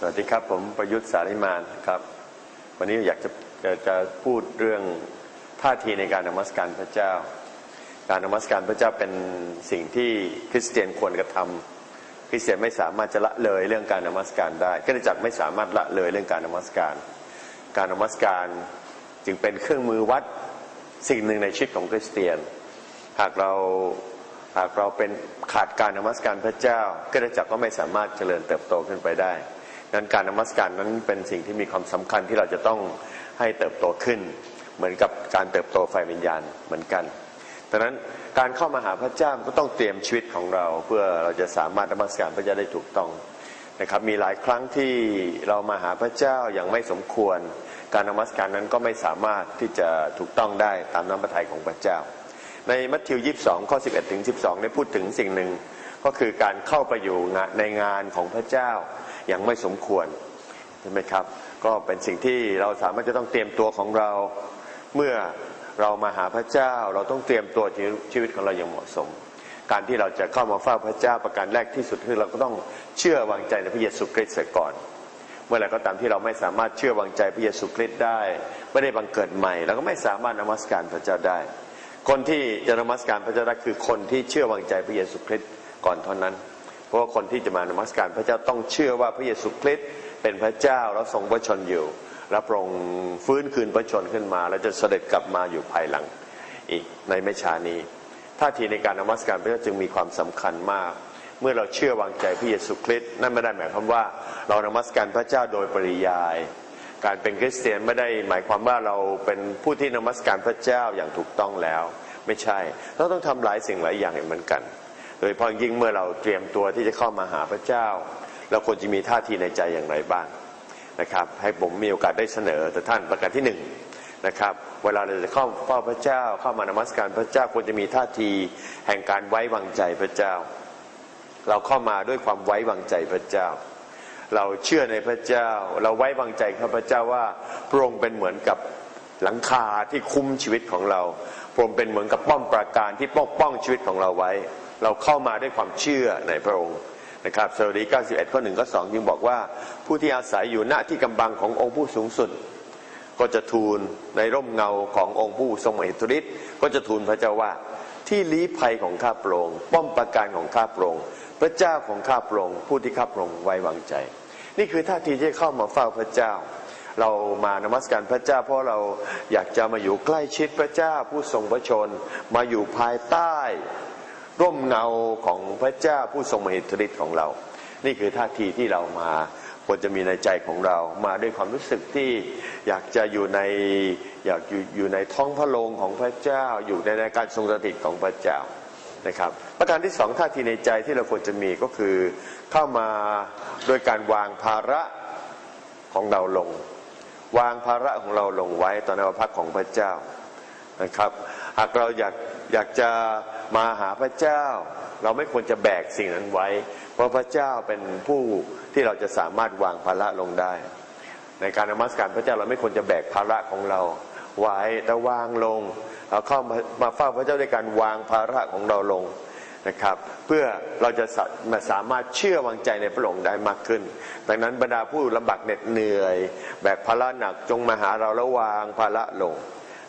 สวัสดีครับ ผมประยุทธ์สาริมานครับ วันนี้อยากจะจะจะพูดเรื่องท่าทีในการนมัสการพระเจ้า การนมัสการพระเจ้าเป็นสิ่งที่คริสเตียนควรกระทำคริสเตียนไม่สามารถจะละเลยเรื่องการนมัสการได้ก็จักรไม่สามารถละเลยเรื่องการนมัสการ การนมัสการจึงเป็นเครื่องมือวัดสิ่งหนึ่งในชีวิตของคริสเตียน หากเราหากเราเป็นขาดการนมัสการพระเจ้าก็จักรก็ไม่สามารถเจริญเติบโตขึ้นไปได้ ดังนั้นการนมัสการนั้นเป็นสิ่งที่มีความสำคัญที่เราจะต้องให้เติบโตขึ้น เหมือนกับการเติบโตไฟวิญญาณเหมือนกันดังนั้นการเข้ามาหาพระเจ้าก็ต้องเตรียมชีวิตของเรา เพื่อเราจะสามารถนมัสการพระเจ้าได้ถูกต้องนะครับมีหลายครั้งที่เรามาหาพระเจ้าอย่างไม่สมควร การนมัสการนั้นก็ไม่สามารถที่จะถูกต้องได้ตามน้ำพระทัยของพระเจ้า ในมัทธิว 22 ข้อ 11 ถึง 12 ได้พูดถึงสิ่งหนึ่ง ก็คือการเข้าไปอยู่ในงานของพระเจ้าอย่างไม่สมควรใช่ไหมครับ ก็เป็นสิ่งที่เราสามารถจะต้องเตรียมตัวของเราเมื่อเรามาหาพระเจ้าเราต้องเตรียมตัวชีวิตของเราอย่างเหมาะสม การที่เราจะเข้ามาเฝ้าพระเจ้าประการแรกที่สุดคือเราก็ต้องเชื่อวางใจในพระเยซูคริสต์เสียก่อน เมื่อไรก็ตามที่เราไม่สามารถเชื่อวางใจพระเยซูคริสต์ได้ไม่ได้บังเกิดใหม่เราก็ไม่สามารถนมัสการพระเจ้าได้ คนที่จะนมัสการพระเจ้าได้คือคนที่เชื่อวางใจพระเยซูคริสต์ ก่อนเท่านั้น เพราะว่าคนที่จะมานมัสการพระเจ้าต้องเชื่อว่าพระเยซูคริสต์เป็นพระเจ้าแล้วทรงพระชนอยู่รับรองฟื้นคืนพระชนขึ้นมา แล้วจะเสด็จกลับมาอยู่ภายหลังอีกในไม่ช้านี้ท่าทีในการนมัสการพระเจ้าจึงมีความสำคัญมาก เมื่อเราเชื่อวางใจพระเยซูคริสต์นั่นไม่ได้หมายความว่า เรานมัสการพระเจ้าโดยปริยาย การเป็นคริสเตียนไม่ได้หมายความว่าเราเป็นผู้ที่นมัสการพระเจ้าอย่างถูกต้องแล้ว ไม่ใช่เราต้องทำหลายสิ่งหลายอย่างเหมือนกัน โดยพอยิ่งเมื่อเราเตรียมตัวที่จะเข้ามาหาพระเจ้า เราควรจะมีท่าทีในใจอย่างไรบ้างนะครับให้ผมมีโอกาสได้เสนอแต่ท่านประการที่หนึ่งนะครับเวลาเราจะเข้าเฝ้าพระเจ้า เข้ามานมัสการพระเจ้าควรจะมีท่าทีแห่งการไว้วางใจพระเจ้า เราเข้ามาด้วยความไว้วางใจพระเจ้า เราเชื่อในพระเจ้า เราไว้วางใจข้าพระเจ้าว่าพระองค์เป็นเหมือนกับหลังคาที่คุ้มชีวิตของเรา พระองค์เป็นเหมือนกับป้อมปราการที่ปกป้องชีวิตของเราไว้ เราเข้ามาด้วยความเชื่อในพระองค์นะครับสดี91 ข้อ1ข้อ2จึงบอกว่าผู้ที่อาศัยอยู่ณที่กำบังขององค์ผู้สูงสุด ก็จะทูลในร่มเงาขององค์ผู้ทรงอิทธิฤทธิ์ก็จะทูลพระเจ้าว่าที่ลี้ภัยของข้าพระองค์ป้อมปราการของข้าพระองค์พระเจ้าของข้าพระองค์ผู้ที่ข้าพระองค์ไว้วางใจ นี่คือท่าทีที่เข้ามาเฝ้าพระเจ้า เรามานมัสการพระเจ้า เพราะเราอยากจะมาอยู่ใกล้ชิดพระเจ้าผู้ทรงพระชน มาอยู่ภายใต้ ร่มเงาของพระเจ้าผู้ทรงมหิทธิฤทธิ์ของเรา นี่คือท่าทีที่เรามาควรจะมีในใจของเรามาด้วยความรู้สึกที่อยากจะอยู่ในอยากอยู่อยู่ในท้องพระโรงของพระเจ้า อยู่ในการทรงสถิตของพระเจ้านะครับ ประการที่สองท่าทีในใจที่เราควรจะมีก็คือเข้ามาโดยการวางภาระของเราลง วางภาระของเราลงไว้ต่อในพระพักของพระเจ้านะครับ หากเราอยากอยากจะ มาหาพระเจ้า เราไม่ควรจะแบกสิ่งนั้นไว้ เพราะพระเจ้าเป็นผู้ที่เราจะสามารถวางภาระลงได้ ในการนมัสการพระเจ้าเราไม่ควรจะแบกภาระของเรา ไว้แต่วางลงเราเข้ามามาเฝ้าพระเจ้าด้วยการวางภาระของเราลงนะครับ เพื่อเราจะมาสามารถเชื่อวางใจในพระองค์ได้มากขึ้น ดังนั้นบรรดาผู้ลำบากเหน็ดเหนื่อย แบกภาระหนักจงมาหาเราแล้ววางภาระลง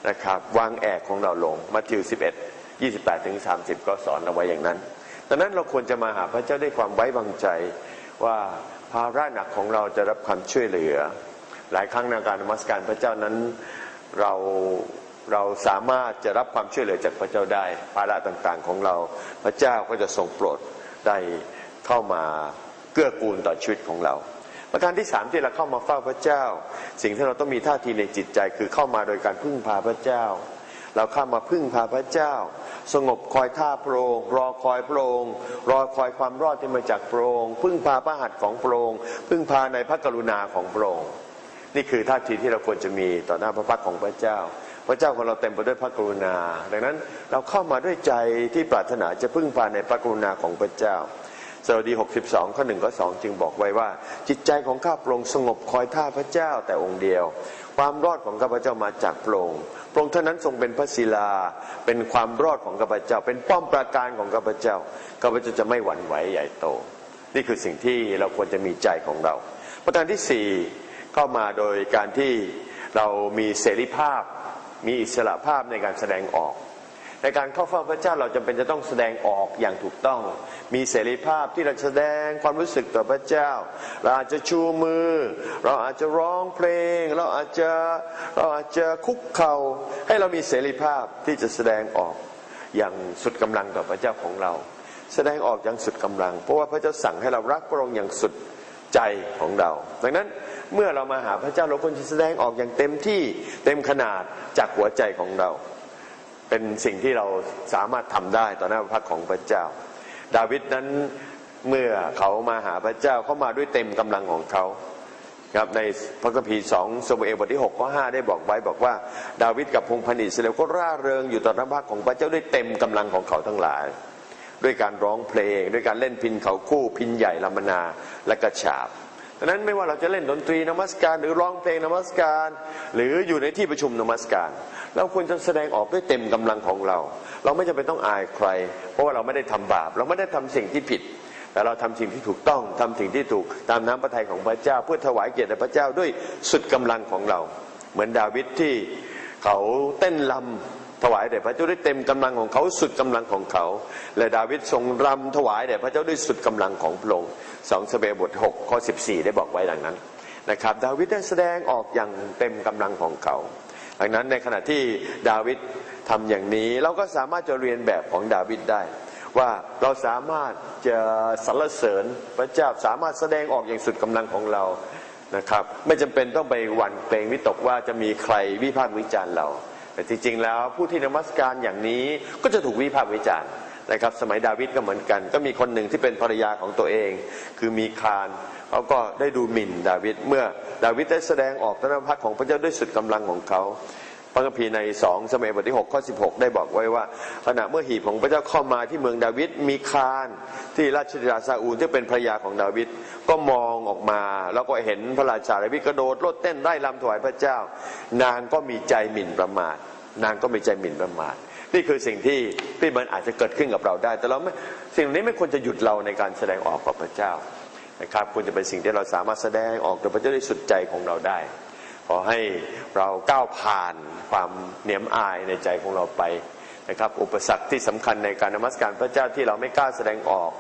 นะครับ วางแอกของเราลงมัทธิว11 28ถึง30 ก็สอนเอาไว้อย่างนั้น ดังนั้นเราควรจะมาหาพระเจ้าด้วยความไว้วางใจว่าภาระหนักของเราจะรับความช่วยเหลือ หลายครั้งในการนมัสการพระเจ้านั้นเราเราสามารถจะรับความช่วยเหลือจากพระเจ้าได้ ภาระต่างๆของเราพระเจ้าก็จะทรงโปรดได้เข้ามาเกื้อกูลต่อชีวิตของเรา ประการที่สามที่เราเข้ามาเฝ้าพระเจ้า สิ่งที่เราต้องมีท่าทีในจิตใจคือเข้ามาโดยการพึ่งพาพระเจ้า เราเข้ามาพึ่งพาพระเจ้า สงบคอยท่าโปรงรอคอยโปรงรอคอยความรอดที่มาจากโปรงพึ่งพาพระหัตถ์ของโปรงพึ่งพาในพระกรุณาของโปรงนี่คือท่าทีที่เราควรจะมีต่อหน้าพระพักของพระเจ้า พระเจ้าของเราเต็มไปด้วยพระกรุณา ดังนั้นเราเข้ามาด้วยใจที่ปรารถนาจะพึ่งพาในพระกรุณาของพระเจ้าสดี 62 ข้อหนึ่งข้อสองจึงบอกไว้ว่า จิตใจของข้าพระองค์สงบคอยท่าพระเจ้าแต่องค์เดียว ความรอดของข้าพเจ้ามาจากพระองค์พระองค์เท่านั้นทรงเป็นพระศิลา เป็นความรอดของข้าพเจ้า เป็นป้อมปราการของข้าพเจ้าข้าพเจ้าจะไม่หวั่นไหวใหญ่โต นี่คือสิ่งที่เราควรจะมีใจของเราปประการที่สี่เข้ามาโดยการที่เรามีเสรีภาพ มีอิสระภาพในการแสดงออก ในการเข้าเฝ้าพระเจ้าเราจำเป็นจะต้องแสดงออกอย่างถูกต้อง มีเสรีภาพที่เราแสดงความรู้สึกต่อพระเจ้า เราอาจจะชูมือ เราอาจจะร้องเพลง เราอาจจะเราอาจจะคุกเข่าให้เรามีเสรีภาพที่จะแสดงออกอย่างสุดกำลังต่อพระเจ้าของเรา แสดงออกอย่างสุดกำลัง เพราะว่าพระเจ้าสั่งให้เรารักพระองค์อย่างสุดใจของเรา ดังนั้นเมื่อเรามาหาพระเจ้าเราควรจะแสดงออกอย่างเต็มที่เต็มขนาดจากหัวใจของเรา เป็นสิ่งที่เราสามารถทำได้ต่อหน้าพระพักของพระเจ้า ดาวิดนั้นเมื่อเขามาหาพระเจ้าเขามาด้วยเต็มกำลังของเขาครับในพระคัมภีร์สองสมุเอลบทที่6ข้อ5ได้บอกไว้บอกว่า ดาวิดกับพงพันธุ์อิสราเอลก็ร่าเริงอยู่ต่อหน้าพระของพระเจ้าด้วยเต็มกำลังของเขาทั้งหลาย ด้วยการร้องเพลง ด้วยการเล่นพินเขาคู่พินใหญ่ลำมนาและกระฉาบ ดังนั้นไม่ว่าเราจะเล่นดนตรีนมัสการ หรือร้องเพลงนมัสการ หรืออยู่ในที่ประชุมนมัสการ เราควรจะแสดงออกด้วยเต็มกำลังของเรา เราไม่จำเป็นต้องอายใคร เพราะว่าเราไม่ได้ทำบาป เราไม่ได้ทำสิ่งที่ผิด แต่เราทำสิ่งที่ถูกต้องทำสิ่งที่ถูกตามน้ำพระทัยของพระเจ้า เพื่อถวายเกียรติพระเจ้าด้วยสุดกำลังของเรา เหมือนดาวิดที่เขาเต้นลำ ถวายแด่พระเจ้าด้วยเต็มกำลังของเขาสุดกำลังของเขา และดาวิดทรงรำถวายแด่พระเจ้าด้วยสุดกำลังของพระองค์สองสเปบท6ข้อ14ได้บอกไว้ดังนั้นนะครับ ดาวิดได้แสดงออกอย่างเต็มกำลังของเขา ดังนั้นในขณะที่ดาวิดทำอย่างนี้เราก็สามารถจะเรียนแบบของดาวิดได้ ว่าเราสามารถจะสรรเสริญพระเจ้าสามารถแสดงออกอย่างสุดกำลังของเรานะครับ ไม่จำเป็นต้องไปหวั่นเกรงวิตกว่าจะมีใครวิพากษ์วิจารณ์เรา แต่จริงๆแล้วผู้ที่นมัสการอย่างนี้ก็จะถูกวิพากษ์วิจารณ์นะครับ สมัยดาวิดก็เหมือนกัน ก็มีคนหนึ่งที่เป็นภรรยาของตัวเอง คือมีคานเขาก็ได้ดูหมิ่นดาวิดเมื่อดาวิดได้แสดงออกต่อหน้าพระพักตร์ของพระเจ้าด้วยสุดกำลังของเขา ระคัมภีร์ในสองสมัยบทที่6ข้อ16 ได้บอกไว้ว่าขณะเมื่อหีบของพระเจ้าเข้ามาที่เมืองดาวิดมีคานที่ราชธิดาซาอูลที่เป็นภรยาของดาวิดก็มองออกมา แล้วก็เห็นพระราชาดาวิดกระโดดโลดเต้นไล่ลำถวายพระเจ้า นางก็มีใจหมิ่นประมาท นางก็มีใจหมิ่นประมาทนี่คือสิ่งที่ที่มันอาจจะเกิดขึ้นกับเราได้ แต่เราไม่สิ่งนี้ไม่ควรจะหยุดเราในการแสดงออกกับพระเจ้านะครับควรจะเป็นสิ่งที่เราสามารถแสดงออกต่อพระเจ้าได้สุดใจของเราได้ ขอให้เราก้าวผ่านความเหนียมอายในใจของเราไปนะครับ อุปสรรคที่สำคัญในการนมัสการพระเจ้าที่เราไม่กล้าแสดงออก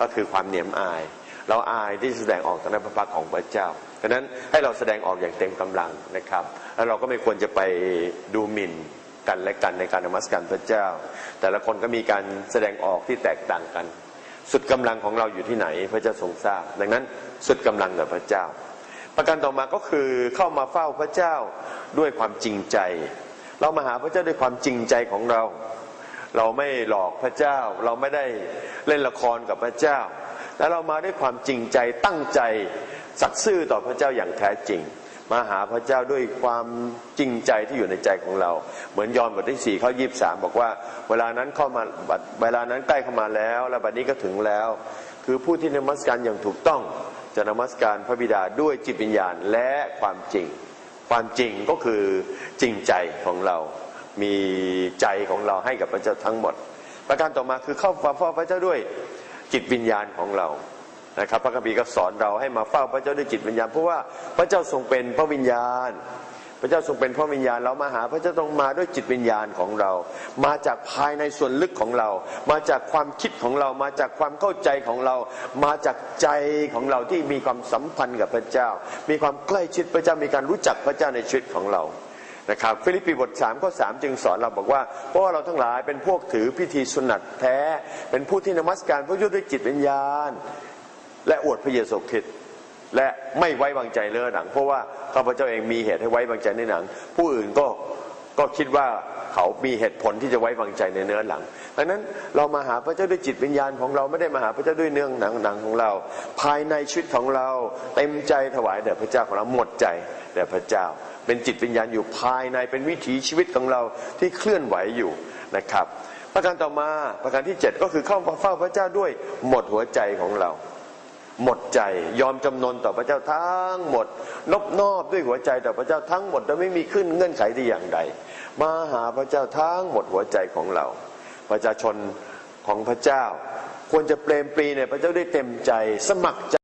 ก็คือความเหนียมอาย เราอายที่จะแสดงออกต่อหน้าพระพักของพระเจ้าดังนั้นให้เราแสดงออกอย่างเต็มกำลังนะครับ แล้วเราก็ไม่ควรจะไปดูหมิ่นกันและกันในการนมัสการพระเจ้า แต่ละคนก็มีการแสดงออกที่แตกต่างกัน สุดกำลังของเราอยู่ที่ไหนพระเจ้าทรงทราบ ดังนั้นสุดกำลังกับพระเจ้า ประการต่อมาก็คือเข้ามาเฝ้าพระเจ้าด้วยความจริงใจ เรามาหาพระเจ้าด้วยความจริงใจของเรา เราไม่หลอกพระเจ้า เราไม่ได้เล่นละครกับพระเจ้า และเรามาด้วยความจริงใจตั้งใจสัตย์ซื่อต่อพระเจ้าอย่างแท้จริง มาหาพระเจ้าด้วยความจริงใจที่อยู่ในใจของเรา เหมือนยอห์นบทที่สี่ข้อยี่สามบอกว่า เวลานั้นเข้ามาเวลานั้นใกล้เข้ามาแล้ว และบัดนี้ก็ถึงแล้ว คือผู้ที่นมัสการอย่างถูกต้อง จะนมัสการพระบิดาด้วยจิตวิญญาณและความจริง ความจริงก็คือจริงใจของเรา มีใจของเราให้กับพระเจ้าทั้งหมด ประการต่อมาคือเข้าเฝ้าพระเจ้าด้วยจิตวิญญาณของเรานะครับพระคัมภีร์ก็สอนเราให้มาเฝ้าพระเจ้าด้วยจิตวิญญาณเพราะว่าพระเจ้าทรงเป็นพระวิญญาณ ระเจ้าทรงเป็นพระวิญญาณเรามาหา พระเจ้าต้องมาด้วยจิตวิญญาณของเรา มาจากภายในส่วนลึกของเรา มาจากความคิดของเรา มาจากความเข้าใจของเรา มาจากใจของเราที่มีความสัมพันธ์กับพระเจ้า มีความใกล้ชิดพระเจ้ามีการรู้จักพระเจ้าในชีวิตของเรานะครับฟิลิปปีบท3ข้อ3จึงสอนเราบอกว่าเพราะว่าเราทั้งหลายเป็นพวกถือพิธีสุนัตแท้ เป็นผู้ที่นมัสการพระเจ้าด้วยจิตวิญญาณ และอวดพระเยซูคริสต์ และไม่ไว้วางใจเลือหนัง เพราะว่าข้าพเจ้าเองมีเหตุให้ไว้วางใจในหนัง ผู้อื่นก็ก็คิดว่าเขามีเหตุผลที่จะไว้วางใจในเนื้อหลัง ดังนั้นเรามาหาพระเจ้าด้วยจิตวิญญาณของเราไม่ได้มาหาพระเจ้าด้วยเนื้อหนังหนังของเรา ภายในชีวิตของเราเต็มใจถวายแด่พระเจ้าของเราหมดใจแด่พระเจ้า เป็นจิตวิญญาณอยู่ภายในเป็นวิถีชีวิตของเราที่เคลื่อนไหวอยู่นะครับ ประการต่อมาประการที่ 7 ก็คือเข้ามาเฝ้าพระเจ้าด้วยหมดหัวใจของเรา หมดใจ ยอมจำนนต่อพระเจ้าทั้งหมด นบนอบด้วยหัวใจต่อพระเจ้าทั้งหมดโดยไม่มีขึ้นเงื่อนไขใดอย่างใด มาหาพระเจ้าทั้งหมดหัวใจของเรา ประชาชนของพระเจ้า ควรจะเปลมปรีในพระเจ้าได้เต็มใจ สมัครใจ